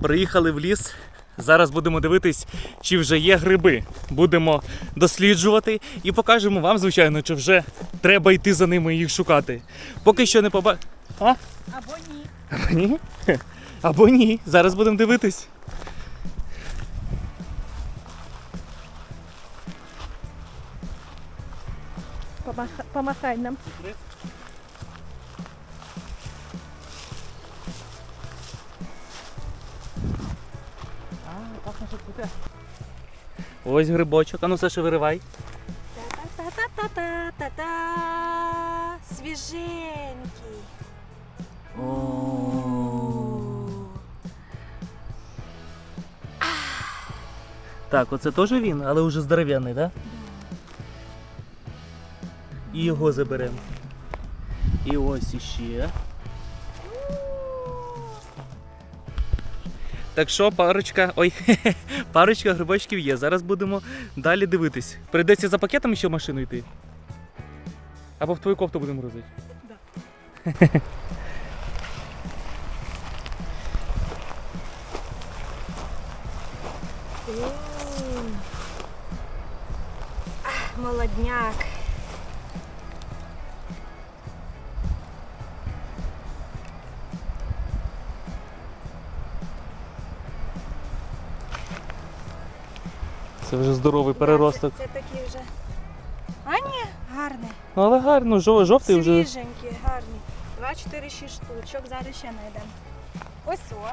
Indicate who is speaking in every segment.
Speaker 1: Приїхали в ліс. Зараз будемо дивитись, чи вже є гриби. Будемо досліджувати і покажемо вам, звичайно, чи вже треба йти за ними і їх шукати. Поки що не поба. А?
Speaker 2: Або ні.
Speaker 1: Або ні? Або ні. Зараз будемо дивитись.
Speaker 2: Помахай нам.
Speaker 1: Ось грибочок, а ну Саша, виривай.
Speaker 2: Та-та-та-та-та-та. Свіженький.
Speaker 1: Так, оце теж він, але вже здоров'яний, так? Да? І його заберемо. І ось іще. Так що парочка, ой, парочка грибочків є. Зараз будемо далі дивитись. Прийдеться за пакетом ще в машину йти. Або в твою кофту будемо грузити.
Speaker 2: Ах, Молодняк.
Speaker 1: Це вже здоровий переросток.
Speaker 2: Це, це такий вже. А ні, гарний.
Speaker 1: Ну але гарно, жов- жовтий вже.
Speaker 2: Свіженький, гарний. 2, 4, 6 штучок. Зараз ще знайдемо. Ось о.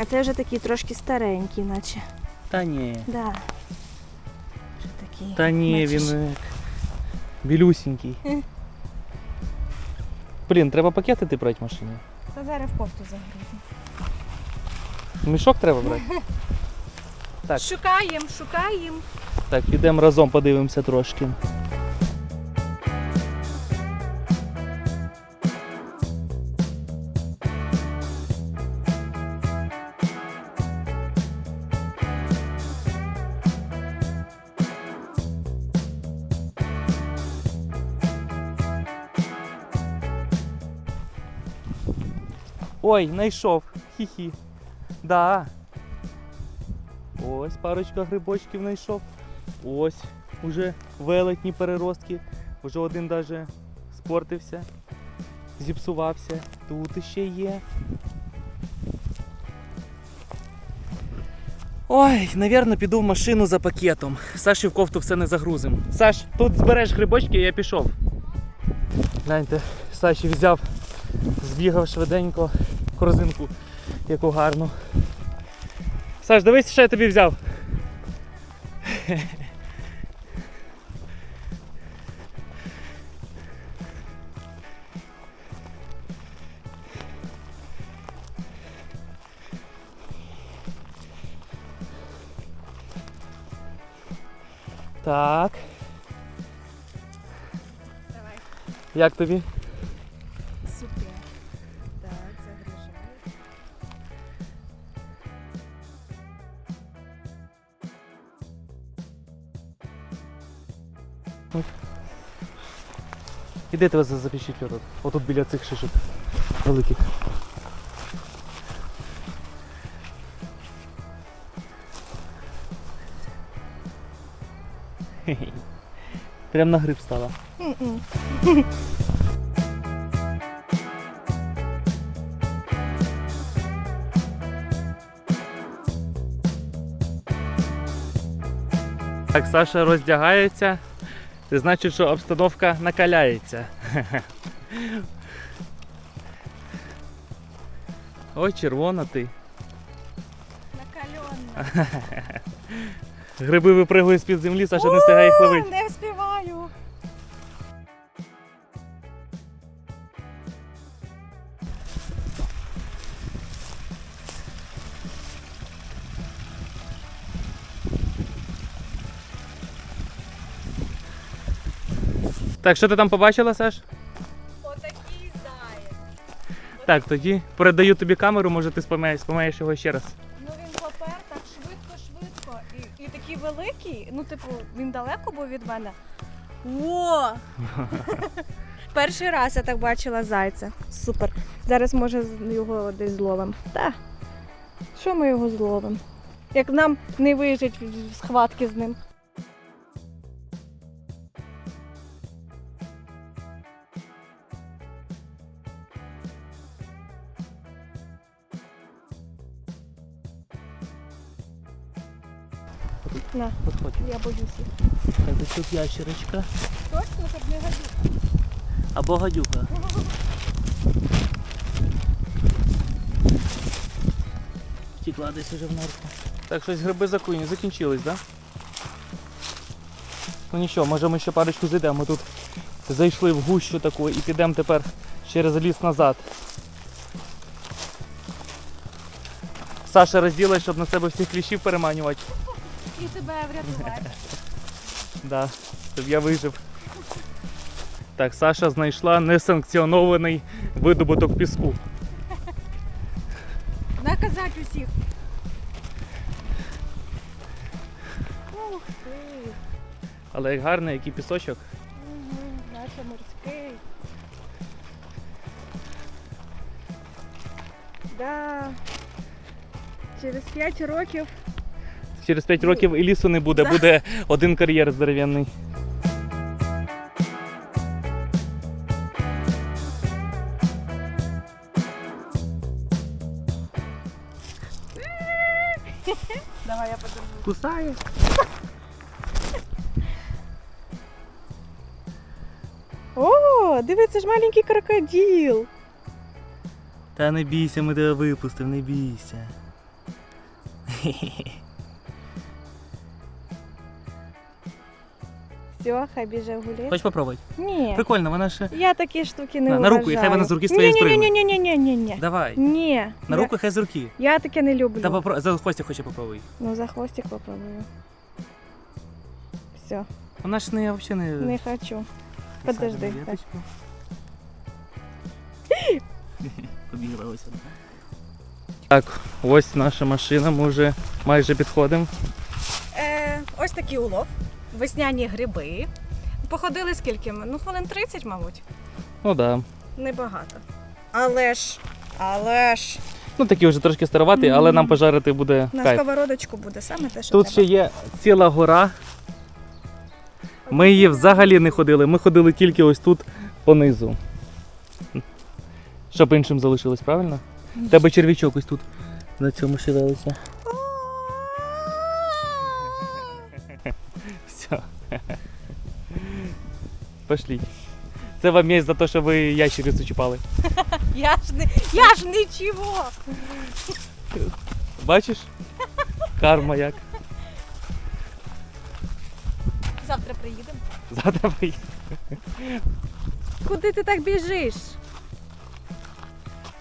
Speaker 2: А це вже такий трошки старенький, наче.
Speaker 1: Та ні.
Speaker 2: Да. Вже такий.
Speaker 1: Та ні,
Speaker 2: бачиш.
Speaker 1: він е, білюсінький. Блін, треба пакети ти брати в машині.
Speaker 2: Та зараз в кофту загрузимо.
Speaker 1: Мішок треба брати. Так.
Speaker 2: Шукаємо, шукаємо.
Speaker 1: Так, підемо разом подивимося трошки. Ой, знайшов. Хі-хі. Да. Ось парочка грибочків знайшов. Ось уже велетні переростки. Уже один даже спортився, зіпсувався. Тут іще є. Ой, навірно, піду в машину за пакетом. Саші в кофту все не загрузим. Саш, тут збереш грибочки, я пішов. Гляньте, Саші взяв, збігав швиденько корзинку, яку гарну. Саш, дивись, що я тобі взяв. Так,
Speaker 2: Давай.
Speaker 1: як тобі? Іди тебе за- запишіть отут. Отут біля цих шишок великих. Прям на гриб стала. Так, Саша роздягається. Це значить, що обстановка накаляється. Ой, червона ти.
Speaker 2: Накальонна.
Speaker 1: Гриби випригують з-під землі, Саша не встигає їх ловити. Так, що ти там побачила, Саш?
Speaker 2: Отакий заєць.
Speaker 1: Так, тоді передаю тобі камеру, може ти спомаєш, спомаєш його ще раз.
Speaker 2: Ну він попер так швидко-швидко. І, і такий великий. Ну, типу, він далеко був від мене. О! Перший раз я так бачила зайця. Супер. Зараз може його десь зловимо. Та. Що ми його зловимо? Як нам не вижить в- схватки з ним. Я боюсь їх.
Speaker 1: Це тут ящерочка.
Speaker 2: Точно, щоб не гадюк.
Speaker 1: Або гадюка. Втекла десь уже в норку. Так, щось гриби закуні, закінчились, так? Да? Ну нічого, може ми ще парочку зайдемо. Ми тут зайшли в гущу таку і підемо тепер через ліс назад. Саша розділить, щоб на себе всіх кліщів переманювати.
Speaker 2: І тебе врятувати.
Speaker 1: Да, щоб я вижив. Так, Саша знайшла несанкціонований видобуток піску.
Speaker 2: Наказати усіх. Ух ти.
Speaker 1: Але як гарний, який пісочок.
Speaker 2: Мгм, Наче морський. Да. Через 5 років
Speaker 1: Через 5 років і лісу не буде, буде один кар'єр здоровенний.
Speaker 2: Давай я подержу.
Speaker 1: Кусає.
Speaker 2: О, диви, це ж маленький крокодил.
Speaker 1: Та не бійся, ми тебе випустимо, не бійся.
Speaker 2: Все, хай біже гуляє.
Speaker 1: Хочеш попробувати?
Speaker 2: Ні.
Speaker 1: Прикольно, вона ще.
Speaker 2: Я такі штуки не
Speaker 1: На- на руку, і хай вона з руки своєї
Speaker 2: ні, ні, ні, ні, ні, ні, ні.
Speaker 1: Давай.
Speaker 2: Ні.
Speaker 1: На
Speaker 2: Я-
Speaker 1: руку хай з руки.
Speaker 2: Я таке не люблю.
Speaker 1: Та попро... за хвостик хоче попробуй.
Speaker 2: Ну, за хвостик попробую. Все,
Speaker 1: Вона ж не взагалі не.
Speaker 2: не хочу. Подожди.
Speaker 1: Побігла ось вона. Так, ось наша машина, ми вже майже підходимо.
Speaker 2: Е, ось такий улов. Весняні гриби. Походили скільки? ми? Ну, хвилин 30, мабуть.
Speaker 1: Ну так. Да.
Speaker 2: Небагато. Але ж, але ж,
Speaker 1: Ну такі вже трошки староваті, але нам пожарити буде
Speaker 2: на
Speaker 1: кайф.
Speaker 2: сковородочку буде саме те, що
Speaker 1: Тут
Speaker 2: треба.
Speaker 1: ще є ціла гора. Ми її взагалі не ходили. Ми ходили тільки ось тут понизу. Щоб іншим залишилось, правильно? В Тебе черв'ячок ось тут на цьому шевелиться. Пошліть. Це вам є за те, що ви ящерицю чіпали.
Speaker 2: Я ж не, я ж нічого.
Speaker 1: Бачиш? Карма як.
Speaker 2: Завтра приїдемо.
Speaker 1: Завтра приїдемо.
Speaker 2: Куди ти так біжиш?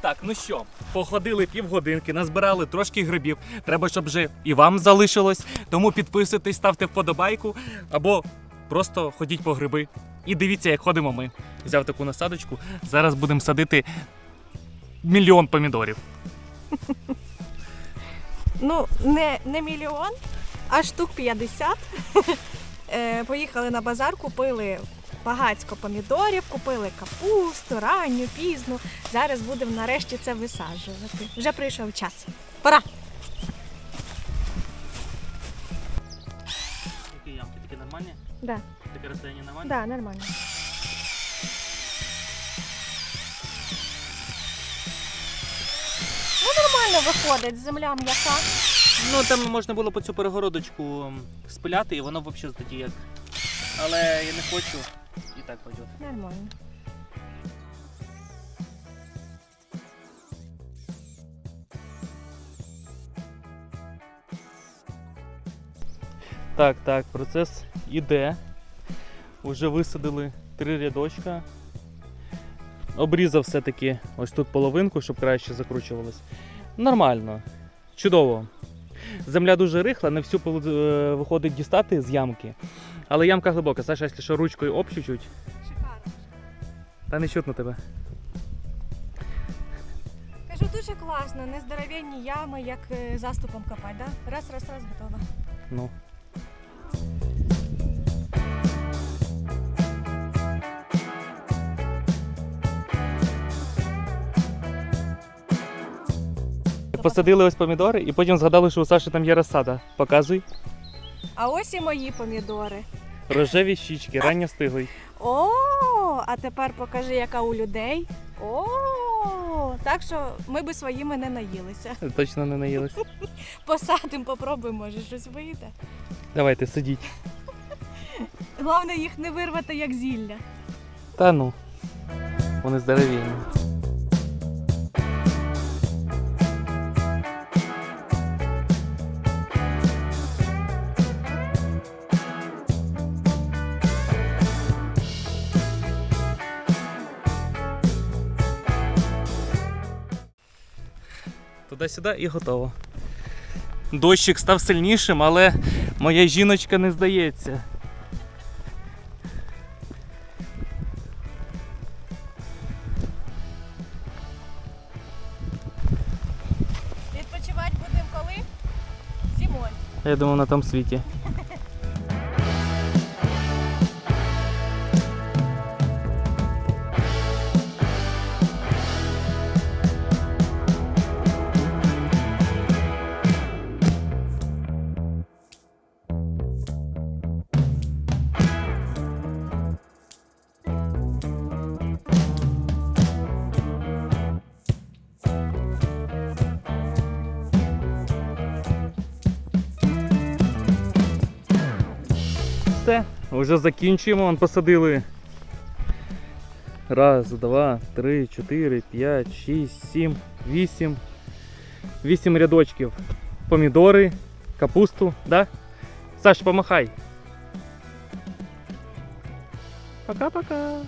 Speaker 1: Так, ну що, походили півгодинки, назбирали трошки грибів. Треба, щоб вже і вам залишилось. Тому підписуйтесь, ставте вподобайку або просто ходіть по гриби. І дивіться, як ходимо ми. Взяв таку насадочку. Зараз будемо садити мільйон помідорів.
Speaker 2: Ну, не, не мільйон, а штук 50. Е, Поїхали на базар, купили багацько помідорів, купили капусту, ранню, пізну. Зараз будемо нарешті це висаджувати. Вже прийшов час. Пора!
Speaker 1: Які ямки такі нормальні?
Speaker 2: Да,
Speaker 1: Таке розстояння нормальне?
Speaker 2: да, нормально. Ну, нормально виходить, земля м'яка.
Speaker 1: Ну там можна було по цю перегородочку спиляти, і воно взагалі тоді як. Але я не хочу. І так пойде.
Speaker 2: Нормально.
Speaker 1: Так, так, процес іде. Уже висадили три рядочка. Обрізав все-таки ось тут половинку, щоб краще закручувалось. Нормально. Чудово. Земля дуже рихла, не всю е, виходить дістати з ямки. Але ямка глибока, Саша, якщо що, ручкою об чуть-чуть.
Speaker 2: Шикарно.
Speaker 1: Та не чутно тебе.
Speaker 2: Кажу, дуже класно, не здоровенні ями, як е, заступом копати. Да? Раз, раз, раз, готово.
Speaker 1: Ну. Посадили ось помідори і потім згадали, що у Саші там є розсада. Показуй.
Speaker 2: А ось і мої помідори.
Speaker 1: Рожеві щічки, ранньо стиглий.
Speaker 2: О, а тепер покажи, яка у людей. О, так що ми би своїми не наїлися.
Speaker 1: Точно не наїлись.
Speaker 2: Посадимо, попробуємо, може щось вийде.
Speaker 1: Давайте, сидіть.
Speaker 2: Головне їх не вирвати як зілля.
Speaker 1: Та ну. Вони здоровенні. Туди-сюди і готово. Дощик став сильнішим, але моя жіночка не здається.
Speaker 2: Відпочивати будемо коли? Зимою.
Speaker 1: Я думаю, на тому світі. Все, вже закінчуємо. Вон посадили. Раз, два, три, чотири, п'ять, шість, сім, вісім. Вісім рядочків. Помідори, капусту, да? Саш, помахай. Пока-пока.